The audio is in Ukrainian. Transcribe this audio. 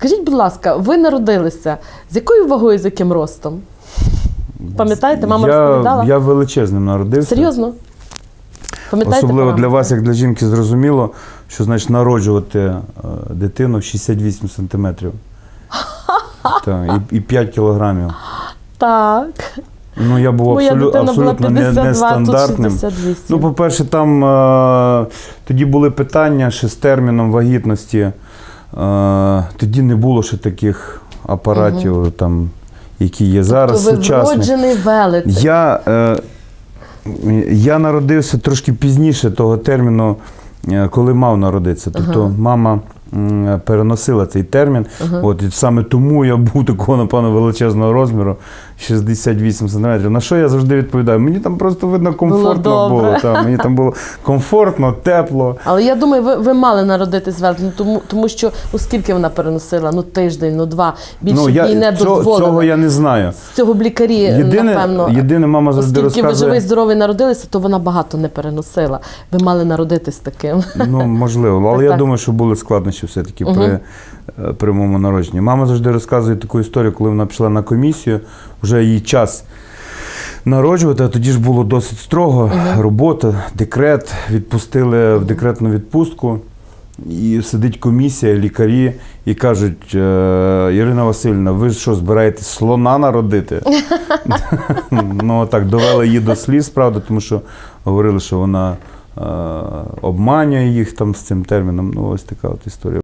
Скажіть, будь ласка, ви народилися з якою вагою, з яким ростом? Пам'ятаєте, мама я, розповідала? Я величезним народився. Серйозно? Пам'ятаєте? Особливо про для вас, як для жінки, зрозуміло, що значить народжувати е, дитину в 68 сантиметрів. Так, і, і 5 кілограмів. Так. Ну, я був Моя абсолю, була абсолютно не, 52, тут нестандартним. 68. Ну, по-перше, там е, тоді були питання ще з терміном вагітності. Тоді не було ще таких апаратів, там, які є зараз Тобто ви сучасні. вроджений велетень. Я, е, я народився трошки пізніше того терміну, е, коли мав народитися. Тобто Ага. мама переносила цей термін. Ага. От, і саме тому я був такого, напевно, величезного розміру 68 сантиметрів. На що я завжди відповідаю? Мені там просто видно комфортно було. добре. та, мені там було комфортно, тепло. Але я думаю, ви, ви мали народитись велетень, тому, тому що ну, скільки вона переносила? Ну тиждень, ну два. Більше ну, б їй не цього, дозволили. цього я не знаю. З цього б лікарі, Єдине, напевно, єдине мама завжди оскільки ви живий, здоровий народилися, то вона багато не переносила. Ви мали народитись таким. Ну, можливо, але Так, я так. думаю, що були складнощі все-таки Мгм. при, е, при моєму народженні. Мама завжди розказує таку історію, коли вона пішла на комісію, вже їй час народжувати, а тоді ж було досить строго. Робота, декрет, відпустили в декретну відпустку. І сидить комісія, лікарі і кажуть: е, Ірина Васильівна, ви що, збираєтесь слона народити? ну так, довели її до сліз, правда, тому що говорили, що вона обманює їх там з цим терміном. Ну, ось така от історія.